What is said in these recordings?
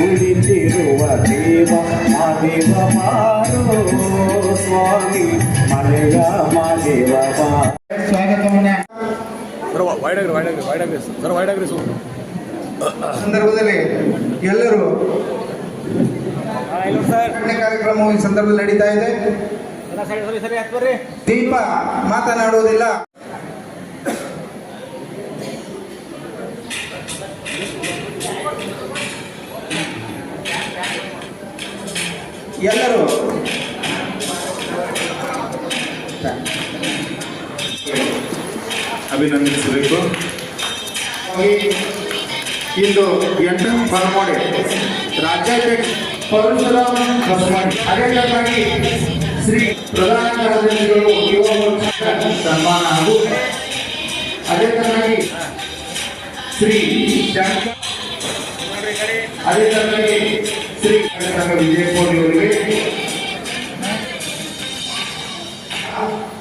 ಕುಳಿತಿರುವ ದೇವ ಆ ದೇವ ಮಾರೋ. ಸ್ವಾಮಿ ಮನೆಯ ಮಾದೇವ ಸ್ವಾಗತವನ್ನ ಸರ್ ವೈಡ್ ಆಗ್ರಿ ವೈಡ್ ಆಗ್ರಿ ಸರ್ ವೈಡ್ ಆಗ್ರಿ ಸರ್ ಸಂದರ್ಭದಲ್ಲಿ ಎಲ್ಲರೂ ಕಾರ್ಯಕ್ರಮವು ಈ ಸಂದರ್ಭದಲ್ಲಿ ನಡೀತಾ ಇದೆ. ದೀಪ ಮಾತನಾಡುವುದಿಲ್ಲ. ಎಲ್ಲರೂ. ಅಭಿನಂದಿಸಬೇಕು. ಇಂದು ಎಂಟನೇ ಬರಮಾಡಿ ರಾಜ್ಯಾಧ್ಯಕ್ಷ ಪರಶುರಾಮ್ ಬಸವಾಡಿ ಅದೇ ತರನಾಗಿ ಶ್ರೀ ಪ್ರಧಾನ ಕಾರ್ಯದರ್ಶಿಗಳು ಯುವ ಸನ್ಮಾನ ಹಾಗೂ ಅದೇ ತರನಾಗಿ ಶ್ರೀ ಅದೇ ತರನಾಗಿ ಶ್ರೀ ಕನಕ ವಿಜಯಪುರಿ ಅವರಿಗೆ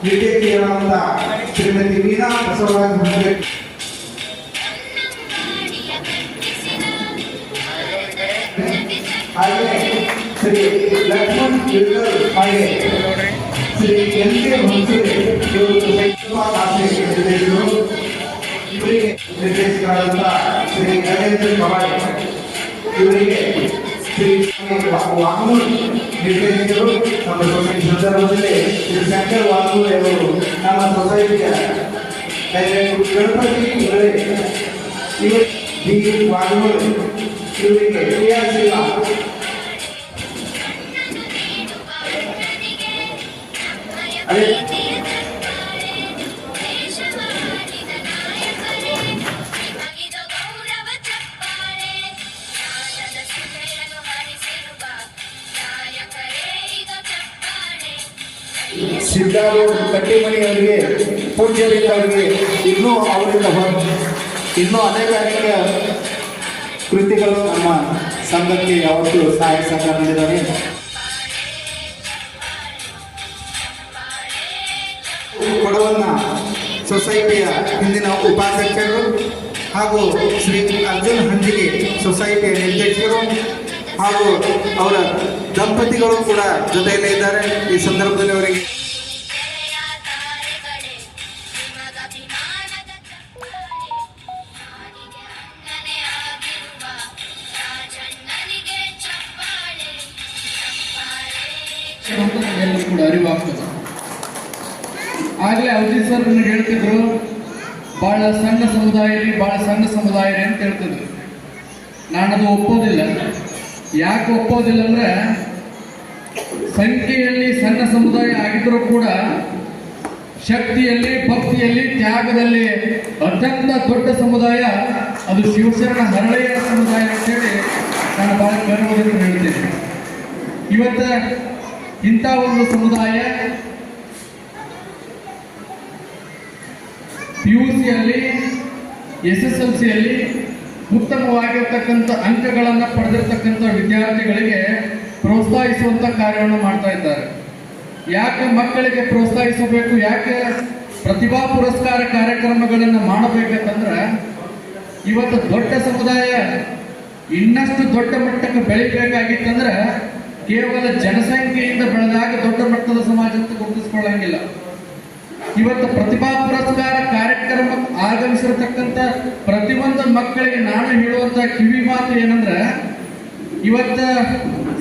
ವಿವೇಕಿಯಾದಂಥ ಶ್ರೀಮತಿ ವೀಣಾ ಬಸವರಾಜ ಹೊಂದಿಗೆ ಹಾಗೆ ಶ್ರೀ ಲಕ್ಷ್ಮಣ್ ಇಳ್ಕಲ್ ಹಾಗೆ ಶ್ರೀ ಎನ್ ಕೆ ಹೊನ್ಸುರೆ ಇವರು ಸೈನಿಕ ಭಾಷೆ ನಿರ್ದೇಶಕರು ಇವರಿಗೆ ನಿರ್ದೇಶಕರಾದಂಥ ಶ್ರೀ ಗಜೇಂದ್ರ ಕವಾಡಿ ಇವರಿಗೆ ಶ್ರೀ ವಾಂಗೂರ್ ನಿರ್ದೇಶಕರು ನಮ್ಮ ಸೊಸೈಟಿ ಸಂದರ್ಭದಲ್ಲಿ ಶ್ರೀ ಶಂಕರ್ ವಾಂಗೂರ್ ಅವರು ನಮ್ಮ ಸೊಸೈಟಿಯ ಗಣಪತಿ ಇವರೇ ಇವರು ಡಿ ವಾಂಗೂರ್ ಇವರಿಗೆ ಕ್ರಿಯಾಶೀಲ ಅದೇ ಸಿದ್ದಾರು ಕಟ್ಟಿ ಅವರಿಗೆ ಪೂಜ್ಯರಿಂದ ಅವರಿಗೆ ಇನ್ನೂ ಅವರಿಂದ ಇನ್ನೂ ಅನೇಕ ಅನೇಕ ಕೃತಿಗಳು ನಮ್ಮ ಸಂಘಕ್ಕೆ ಯಾವತ್ತೂ ಸಹಾಯ ಸಹಕಾರ ನೀಡಿದ್ದಾರೆ. ಕೊಡವನ್ನ ಸೊಸೈಟಿಯ ಹಿಂದಿನ ಉಪಾಧ್ಯಕ್ಷರು ಹಾಗೂ ಶ್ರೀ ಅರ್ಜುನ್ ಹಂಜಿಗೆ ಸೊಸೈಟಿಯ ನಿರ್ದೇಶಕರು ಹಾಗೂ ಅವರ ದಂಪತಿಗಳು ಕೂಡ ಜೊತೆಯಲ್ಲೇ ಇದ್ದಾರೆ. ಈ ಸಂದರ್ಭದಲ್ಲಿ ಅವರಿಗೆ ಎಲ್ಲರೂ ಕೂಡ ಅರಿವಾಗ್ತದೆ. ಆಗಲೇ ಅವಧಿ ಸರ್ ಹೇಳ್ತಿದ್ರು ಬಹಳ ಸಣ್ಣ ಸಮುದಾಯ ರೀ ಬಹಳ ಸಣ್ಣ ಸಮುದಾಯ ರೀ ಅಂತ ಹೇಳ್ತಿದ್ರು. ನಾನದು ಒಪ್ಪೋದಿಲ್ಲ. ಯಾಕೆ ಒಪ್ಪೋದಿಲ್ಲ ಅಂದ್ರೆ, ಸಂಖ್ಯೆಯಲ್ಲಿ ಸಣ್ಣ ಸಮುದಾಯ ಆಗಿದ್ರೂ ಕೂಡ ಶಕ್ತಿಯಲ್ಲಿ, ಭಕ್ತಿಯಲ್ಲಿ, ತ್ಯಾಗದಲ್ಲಿ ಅತ್ಯಂತ ದೊಡ್ಡ ಸಮುದಾಯ ಅದು ಶಿವಶರಣ ಹರಳೆಯ ಸಮುದಾಯ ಅಂತೇಳಿ ನಾನು ಬಹಳ ಗರ್ವದಿಂದ ಹೇಳ್ತೇನೆ. ಇವತ್ತ ಇಂಥ ಒಂದು ಸಮುದಾಯ ಪಿ ಯು ಸಿಯಲ್ಲಿ ಎಸ್ ಎಸ್ ಎಲ್ ಸಿಯಲ್ಲಿ ಉತ್ತಮವಾಗಿರ್ತಕ್ಕಂಥ ಅಂಕಗಳನ್ನು ಪಡೆದಿರ್ತಕ್ಕಂಥ ವಿದ್ಯಾರ್ಥಿಗಳಿಗೆ ಪ್ರೋತ್ಸಾಹಿಸುವಂಥ ಕಾರ್ಯವನ್ನು ಮಾಡ್ತಾ ಇದ್ದಾರೆ. ಯಾಕೆ ಮಕ್ಕಳಿಗೆ ಪ್ರೋತ್ಸಾಹಿಸಬೇಕು? ಯಾಕೆ ಪ್ರತಿಭಾ ಪುರಸ್ಕಾರ ಕಾರ್ಯಕ್ರಮಗಳನ್ನು ಮಾಡಬೇಕಂತಂದ್ರೆ, ಇವತ್ತು ದೊಡ್ಡ ಸಮುದಾಯ ಇನ್ನಷ್ಟು ದೊಡ್ಡ ಮಟ್ಟಕ್ಕೆ ಬೆಳಿಬೇಕಾಗಿತ್ತಂದ್ರೆ ಕೇವಲ ಜನಸಂಖ್ಯೆಯಿಂದ ಬೆಳೆದಾಗ ದೊಡ್ಡ ಮಟ್ಟದ ಸಮಾಜ ಅಂತ ಗುರುತಿಸಿಕೊಳ್ಳಂಗಿಲ್ಲ. ಇವತ್ತು ಪ್ರತಿಭಾ ಪುರಸ್ಕಾರ ಕಾರ್ಯಕ್ರಮ ಆಗಮಿಸಿರತಕ್ಕಂತ ಪ್ರತಿಯೊಂದು ಮಕ್ಕಳಿಗೆ ನಾನು ಹೇಳುವಂತ ಕಿವಿ ಮಾತು ಏನಂದ್ರೆ, ಇವತ್ತ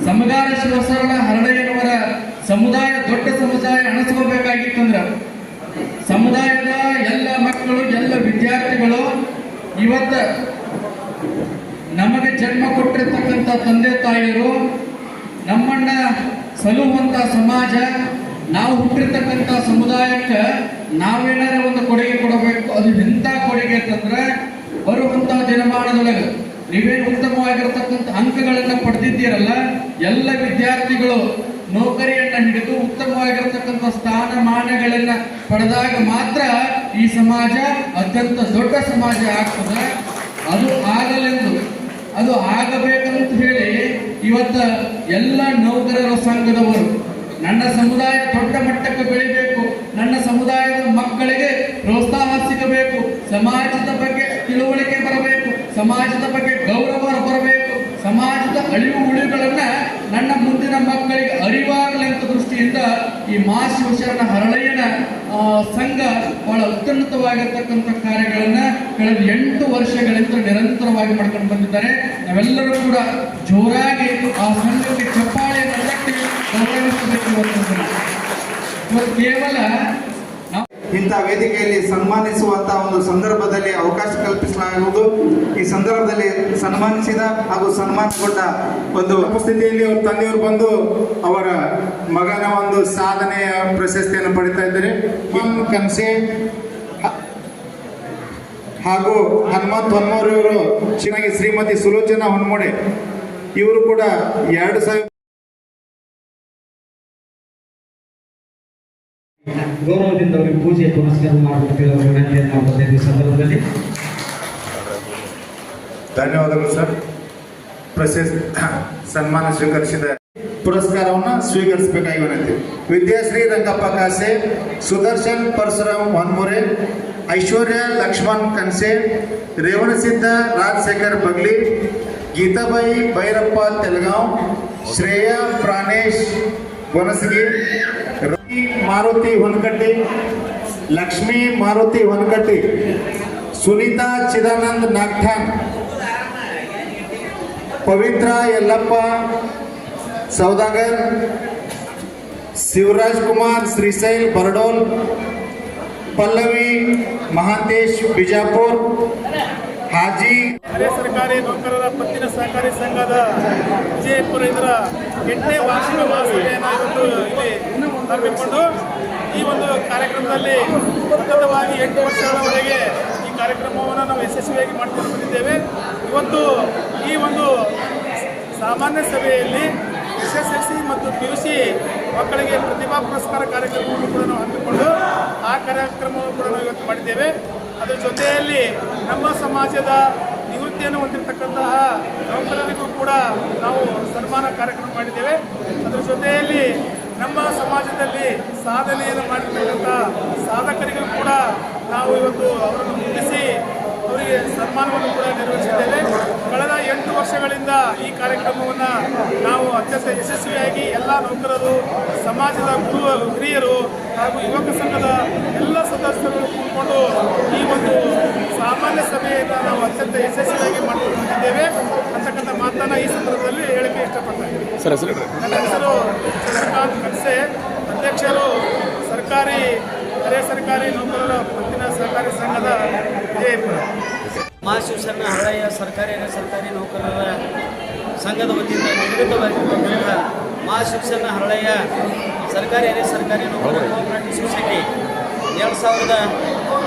ಸಮಗಾರ ಶಿವಸರಣ ಹರಳೆಯನವರ ಸಮುದಾಯ ದೊಡ್ಡ ಸಮುದಾಯ ಅಣಸ್ಕೋಬೇಕಾಗಿತ್ತಂದ್ರ, ಸಮುದಾಯದ ಎಲ್ಲ ಮಕ್ಕಳು, ಎಲ್ಲ ವಿದ್ಯಾರ್ಥಿಗಳು ಇವತ್ತ ನಮಗೆ ಜನ್ಮ ಕೊಟ್ಟಿರ್ತಕ್ಕಂಥ ತಂದೆ ತಾಯಿಯರು ನಮ್ಮನ್ನ ಸಲುವಂತ ಸಮಾಜ, ನಾವು ಹುಟ್ಟಿರ್ತಕ್ಕಂಥ ಸಮುದಾಯಕ್ಕೆ ನಾವೇನಾರ ಒಂದು ಕೊಡುಗೆ ಕೊಡಬೇಕು, ಅದು ಎಂಥ ಕೊಡುಗೆ ಅಂತಂದ್ರೆ ಬರುವಂತ ದಿನಮಾನದೊಳಗೆ ನೀವೇನು ಉತ್ತಮವಾಗಿರ್ತಕ್ಕಂಥ ಅಂಕಗಳನ್ನ ಪಡೆದಿದ್ದೀರಲ್ಲ, ಎಲ್ಲ ವಿದ್ಯಾರ್ಥಿಗಳು ನೌಕರಿಯನ್ನ ಹಿಡಿದು ಉತ್ತಮವಾಗಿರತಕ್ಕಂಥ ಸ್ಥಾನಮಾನಗಳನ್ನ ಪಡೆದಾಗ ಮಾತ್ರ ಈ ಸಮಾಜ ಅತ್ಯಂತ ದೊಡ್ಡ ಸಮಾಜ ಆಗ್ತದೆ. ಅದು ಆಗಲೆಂದು, ಅದು ಆಗಬೇಕಂತ ಹೇಳಿ ಇವತ್ತ ಎಲ್ಲ ನೌಕರರ ಸಂಘದವರು ನನ್ನ ಸಮುದಾಯ ದೊಡ್ಡ ಮಟ್ಟಕ್ಕೆ ಬೆಳಿಬೇಕು. ನನ್ನ ಸಮುದಾಯದ ಮಕ್ಕಳಿಗೆ ಪ್ರೋತ್ಸಾಹ ಸಿಗಬೇಕು. ಸಮಾಜದ ಬಗ್ಗೆ ತಿಳುವಳಿಕೆ ಬರಬೇಕು. ಸಮಾಜದ ಬಗ್ಗೆ ಗೌರವ ಬರಬೇಕು. ಸಮಾಜದ ಅಳಿವು ಉಳಿವುಗಳನ್ನ ನನ್ನ ಮುಂದಿನ ಮಕ್ಕಳಿಗೆ ಅರಿವಾಗಲಿ ಅಂತ ದೃಷ್ಟಿಯಿಂದ ಈ ಮಾ ಶಿವಶರಣ ಹರಳಯ್ಯನ ಸಂಘ ಬಹಳ ಅತ್ಯುನ್ನತವಾಗಿರ್ತಕ್ಕಂಥ ಕಾರ್ಯಗಳನ್ನ ಕಳೆದ ಎಂಟು ವರ್ಷಗಳಿಂದ ನಿರಂತರವಾಗಿ ಮಾಡ್ಕೊಂಡು ಬಂದಿದ್ದಾರೆ. ನಾವೆಲ್ಲರೂ ಕೂಡ ಜೋರಾಗಿ ಆ ಸಂಘಕ್ಕೆ ತಟ್ಟಿ ಇವತ್ತು ಕೇವಲ ಇಂಥ ವೇದಿಕೆಯಲ್ಲಿ ಸನ್ಮಾನಿಸುವಂತಹ ಒಂದು ಸಂದರ್ಭದಲ್ಲಿ ಅವಕಾಶ ಕಲ್ಪಿಸಲಾಗುವುದು. ಈ ಸಂದರ್ಭದಲ್ಲಿ ಸನ್ಮಾನಿಸಿದ ಹಾಗೂ ಸನ್ಮಾನಗೊಂಡ ಒಂದು ಉಪಸ್ಥಿತಿಯಲ್ಲಿ ಅವ್ರ ತಂದೆಯವರು ಬಂದು ಅವರ ಮಗನ ಒಂದು ಸಾಧನೆಯ ಪ್ರಶಸ್ತಿಯನ್ನು ಪಡಿತಾ ಇದ್ದಾರೆ. ಕನ್ಸೆ. ಹಾಗೂ ಹನುಮಂತ್ ಇವರು ಚೆನ್ನಾಗಿ ಶ್ರೀಮತಿ ಸುಲೋಚನಾ ಹೊನ್ಮೋಡೆ ಇವರು ಕೂಡ ಎರಡು ಸಾವಿರ ಗೌರವದಿಂದ ಅವರಿಗೆ ಪೂಜೆ ಪುನಸ್ಕಾರ ಮಾಡಬೇಕು ವಿನಂತಿಯನ್ನು ಈ ಸಂದರ್ಭದಲ್ಲಿ. ಧನ್ಯವಾದಗಳು ಸರ್. ಪ್ರಶಸ್ತಿ, ಸನ್ಮಾನ ಸ್ವೀಕರಿಸಿದ ಪುರಸ್ಕಾರವನ್ನು ಸ್ವೀಕರಿಸಬೇಕಾಗಿ ವಿನಂತಿ. ವಿದ್ಯಾಶ್ರೀ ರಂಗಪ್ಪ ಕಾಸೆ, ಸುದರ್ಶನ್ ಪರಶುರಾಮ್ ಹೊನ್ಮುರೆ, ಐಶ್ವರ್ಯ ಲಕ್ಷ್ಮಣ್ ಕನ್ಸೆ ರೇವಣಸಿದ್ಧ ರಾಜಶೇಖರ್ ಬಗ್ಲಿ, ಗೀತಾಬಾಯಿ ಭೈರಪ್ಪ ತೆಲಗಾಂವ್, ಶ್ರೇಯಾ ಪ್ರಾಣೇಶ್ ಗೊನಸಗಿ ರವಿ ಮಾರುತಿ ಹೊನ್ಕಟ್ಟಿ, ಲಕ್ಷ್ಮೀ ಮಾರುತಿ ಹೊನ್ಕಟ್ಟಿ, ಸುನೀತಾ ಚಿದಾನಂದ್ ನಾಗ್ಠಾನ್, ಪವಿತ್ರ ಯಲ್ಲಪ್ಪ, ಸೌದಾಗರ್, ಶಿವರಾಜ್ ಕುಮಾರ್, ಶ್ರೀಶೈಲ್ ಬರಡೋಲ್, ಪಲ್ಲವಿ, ಮಹಾಂತೇಶ್, ಬಿಜಾಪುರ್, ಹಾಜಿ. ಸರ್ಕಾರಿ ನೌಕರರ ಪತ್ತಿನ ಸಹಕಾರಿ ಸಂಘದ ವಿಜಯಪುರ ಇದರ ಎಂಟನೇ ವಾರ್ಷಿಕ ಮಹಾಸಭೆಯನ್ನು ಇವತ್ತು ಇಲ್ಲಿ ಹಮ್ಮಿಕೊಂಡು ಈ ಒಂದು ಕಾರ್ಯಕ್ರಮದಲ್ಲಿ ಸತತವಾಗಿ ಎಂಟು ವರ್ಷಗಳವರೆಗೆ ಈ ಕಾರ್ಯಕ್ರಮವನ್ನು ನಾವು ಯಶಸ್ವಿಯಾಗಿ ಮಾಡಿಕೊಂಡು ಬಂದಿದ್ದೇವೆ. ಇವತ್ತು ಈ ಒಂದು ಸಾಮಾನ್ಯ ಸಭೆಯಲ್ಲಿ ಎಸ್ ಮತ್ತು ಪಿ ಯು ಸಿ ಮಕ್ಕಳಿಗೆ ಪ್ರತಿಭಾ ಪುರಸ್ಕಾರ ಕಾರ್ಯಕ್ರಮವನ್ನು ಕೂಡ ನಾವು ಹಮ್ಮಿಕೊಂಡು ಆ ಕಾರ್ಯಕ್ರಮವನ್ನು ಕೂಡ ನಾವು ಇವತ್ತು ಮಾಡಿದ್ದೇವೆ. ಅದರ ಜೊತೆಯಲ್ಲಿ ನಮ್ಮ ಸಮಾಜದ ನಿವೃತ್ತಿಯನ್ನು ಹೊಂದಿರತಕ್ಕಂತಹ ನೌಕರರಿಗೂ ಕೂಡ ನಾವು ಸನ್ಮಾನ ಕಾರ್ಯಕ್ರಮ ಮಾಡಿದ್ದೇವೆ. ಅದರ ಜೊತೆಯಲ್ಲಿ ನಮ್ಮ ಸಮಾಜದಲ್ಲಿ ಸಾಧನೆಯನ್ನು ಮಾಡಿರ್ತಕ್ಕಂಥ ಸಾಧಕರಿಗೂ ಕೂಡ ನಾವು ಇವತ್ತು ಅವರನ್ನು ಅವರಿಗೆ ಸನ್ಮಾನವನ್ನು ಕೂಡ ನೆರವೇರಿಸಿದ್ದೇವೆ. ಕಳೆದ ಎಂಟು ವರ್ಷಗಳಿಂದ ಈ ಕಾರ್ಯಕ್ರಮವನ್ನು ನಾವು ಅತ್ಯಂತ ಯಶಸ್ವಿಯಾಗಿ ಎಲ್ಲ ನೌಕರರು ಸಮಾಜದ ಗುರು ಹಿರಿಯರು ಹಾಗೂ ಯುವಕ ಸಂಘದ ಎಲ್ಲ ಸದಸ್ಯರು ಕೂತ್ಕೊಂಡು ಈ ಒಂದು ಸಾಮಾನ್ಯ ಸಭೆಯನ್ನು ನಾವು ಅತ್ಯಂತ ಯಶಸ್ವಿಯಾಗಿ ಮಾಡಿಕೊಂಡಿದ್ದೇವೆ. ಅಂತಕ್ಕಂಥ ಮಾತನ್ನು ಈ ಸಂದರ್ಭದಲ್ಲಿ ಹೇಳಕ್ಕೆ ಇಷ್ಟಪಡ್ತಾ ಇದ್ದೀನಿ ಸರ್ ಹೆಸರು ನನ್ನ ಹೆಸರು ಚಂದ್ರಕಾಂತ್ ಖಡ್ಸೆ ಅಧ್ಯಕ್ಷರು ಸರ್ಕಾರಿ ಅರೆ ಸರ್ಕಾರಿ ನೌಕರರ ಸಹಕಾರಿ ಸಂಘದ ವಿಜಯಪುರ ಮಹಾಶಿವಶರಣ ಹಳೆಯ ಸರ್ಕಾರಿ ಸರ್ಕಾರಿ ನೌಕರರ ಸಂಘದ ವತಿಯಿಂದ ನಿರ್ಮಿತವಾಗಿರ್ತಕ್ಕಂಥ ಮಹಾಶಿವಶರಣ ಹಳೆಯ ಸರ್ಕಾರಿ ಸರ್ಕಾರಿ ನೌಕರರ ಸೊಸೈಟಿ ಎರಡು ಸಾವಿರದ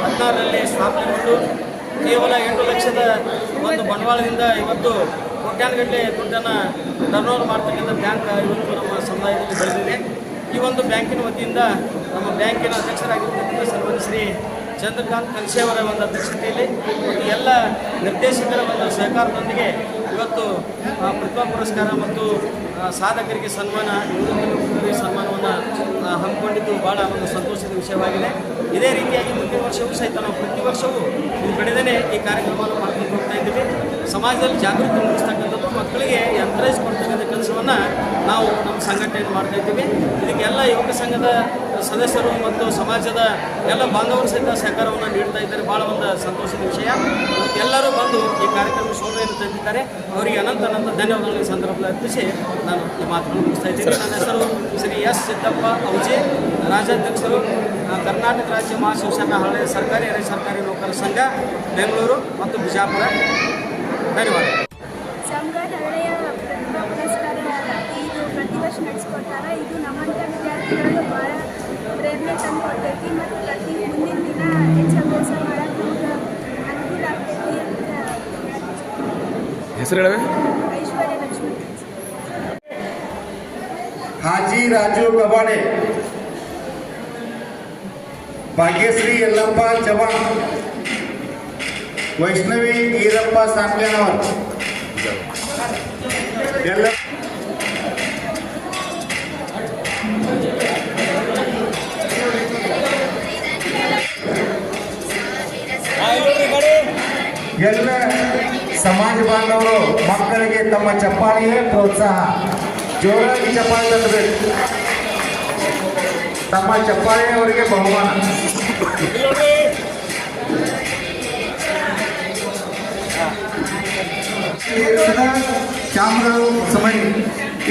ಹದಿನಾರರಲ್ಲಿ ಸ್ಥಾಪನೆಗೊಂಡು ಕೇವಲ ಎಂಟು ಲಕ್ಷದ ಒಂದು ಬಂಡವಾಳದಿಂದ ಇವತ್ತು ಕೋಟ್ಯಾನುಗಟ್ಟಲೆ ದುಡ್ಡನ್ನು ಟರ್ನ್ ಓವರ್ ಮಾಡ್ತಕ್ಕಂಥ ಬ್ಯಾಂಕ್ ಇವತ್ತು ನಮ್ಮ ಸಮುದಾಯದಲ್ಲಿ ಬೆಳೆದಿದೆ. ಈ ಒಂದು ಬ್ಯಾಂಕಿನ ವತಿಯಿಂದ ನಮ್ಮ ಬ್ಯಾಂಕಿನ ಅಧ್ಯಕ್ಷರಾಗಿರ್ತಕ್ಕಂಥ ಸನ್ಮಾನ್ಯ ಶ್ರೀ ಚಂದ್ರಕಾಂತ್ ಕನ್ಸೇವರ ಒಂದು ಅಧ್ಯಕ್ಷತೆಯಲ್ಲಿ ಎಲ್ಲ ನಿರ್ದೇಶಕರ ಒಂದು ಸಹಕಾರದೊಂದಿಗೆ ಇವತ್ತು ಪ್ರತಿಭಾ ಪುರಸ್ಕಾರ ಮತ್ತು ಸಾಧಕರಿಗೆ ಸನ್ಮಾನ ಸನ್ಮಾನವನ್ನು ಹಮ್ಮಿಕೊಂಡಿದ್ದು ಭಾಳ ಒಂದು ಸಂತೋಷದ ವಿಷಯವಾಗಿದೆ. ಇದೇ ರೀತಿಯಾಗಿ ಮುಂದಿನ ವರ್ಷವೂ ಸಹಿತ ನಾವು ಪ್ರತಿ ವರ್ಷವೂ ಇದು ಕಡೆದೇ ಈ ಕಾರ್ಯಕ್ರಮವನ್ನು ಮಾಡ್ಕೊಂಡು ಹೋಗ್ತಾ ಇದ್ದೀವಿ. ಸಮಾಜದಲ್ಲಿ ಜಾಗೃತಿ ಮೂಡಿಸ್ತಕ್ಕಂಥದ್ದು, ಮಕ್ಕಳಿಗೆ ಎನ್ಕರೇಜ್ ಮಾಡ್ತಕ್ಕಂಥ ಕೆಲಸವನ್ನು ನಾವು ನಮ್ಮ ಸಂಘಟನೆಯನ್ನು ಮಾಡ್ತಾ ಇದ್ದೀವಿ. ಇದಕ್ಕೆಲ್ಲ ಯುವಕ ಸಂಘದ ಸದಸ್ಯರು ಮತ್ತು ಸಮಾಜದ ಎಲ್ಲ ಬಾಂಧವರು ಸಹಿತ ಸಹಕಾರವನ್ನು ನೀಡ್ತಾ ಇದ್ದಾರೆ. ಭಾಳ ಒಂದು ಸಂತೋಷದ ವಿಷಯ. ಎಲ್ಲರೂ ಬಂದು ಈ ಕಾರ್ಯಕ್ರಮ ಶೋಭೆಯನ್ನು ತಂದಿದ್ದಾರೆ. ಅವರಿಗೆ ಅನಂತ ಅನಂತ ಧನ್ಯವಾದಗಳ ಈ ಸಂದರ್ಭದಲ್ಲಿ ಅರ್ಪಿಸಿ ನಾನು ಈ ಮಾತನ್ನು ಮುಗಿಸ್ತಾ ಇದ್ದೀನಿ. ನನ್ನ ಹೆಸರು ಶ್ರೀ ಎಸ್ ಸಿದ್ದಪ್ಪ ಔಜೆ ರಾಜ್ಯಾಧ್ಯಕ್ಷರು ಕರ್ನಾಟಕ ರಾಜ್ಯ ಮಹಾಶಿವಸೇನಾ ಹಳೆಯ ಸರ್ಕಾರಿ ಅರೆ ಸರ್ಕಾರಿ ನೌಕರರ ಸಂಘ ಬೆಂಗಳೂರು ಮತ್ತು ಬಿಜಾಪುರ. ಧನ್ಯವಾದ. ನಡೆಸ್ಕೊಡ್ತಾರೆ ಇದು ನಮ್ಮಂಥ ವಿದ್ಯಾರ್ಥಿಗಳಿಗೆ ಭಾಳ ಹೆಸರು ಹೇಳವೆ ಐಶ್ವರ್ಯ ಲಕ್ಷ್ಮಿ ಹಾಜಿ ರಾಜು ಕಬಾಡೆ. ಭಾಗ್ಯಶ್ರೀ ಯಲ್ಲಪ್ಪ ಚವಾಣ್ ವೈಷ್ಣವಿ ಈರಪ್ಪ ಸಾಂಗ್ಲೇನವರ್ ಎಲ್ಲ ಎಲ್ಲ ಸಮಾಜ ಬಾಂಧವರು ಮಕ್ಕಳಿಗೆ ತಮ್ಮ ಚಪ್ಪಾಳಿಯೇ ಪ್ರೋತ್ಸಾಹ. ಜೋರಾಗಿ ಚಪ್ಪಾಳಿ ತರಬೇಕು ತಮ್ಮ ಚಪ್ಪಾಳಿ ಅವರಿಗೆ ಬಹುಮಾನ ಚಾಮರಾವ್ ಸಮಯ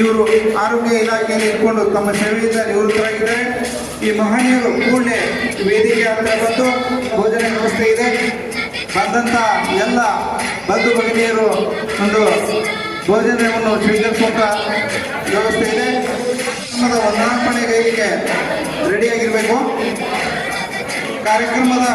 ಇವರು ಆರೋಗ್ಯ ಇಲಾಖೆಯಲ್ಲಿ ಇಟ್ಕೊಂಡು ತಮ್ಮ ಸೇವೆಯಿಂದ ನಿವೃತ್ತರಾಗಿದ್ದಾರೆ. ಈ ಮಹನೀಯರು ಕೂಡಲೇ ವೇದಿಕೆ ಹತ್ರ ಬಂದು ಭೋಜನ ವ್ಯವಸ್ಥೆ ಇದೆ. ಬಂದಂಥ ಎಲ್ಲ ಬಂಧು ಭಗಿನಿಯರು ಒಂದು ಭೋಜನವನ್ನು ಸ್ವೀಕರಿಸುವಂಥ ವ್ಯವಸ್ಥೆ ಇದೆ. ಕಾರ್ಯಕ್ರಮದ ವಂದನಾರ್ಪಣೆ ವೇದಿಕೆ ರೆಡಿಯಾಗಿರಬೇಕು ಕಾರ್ಯಕ್ರಮದ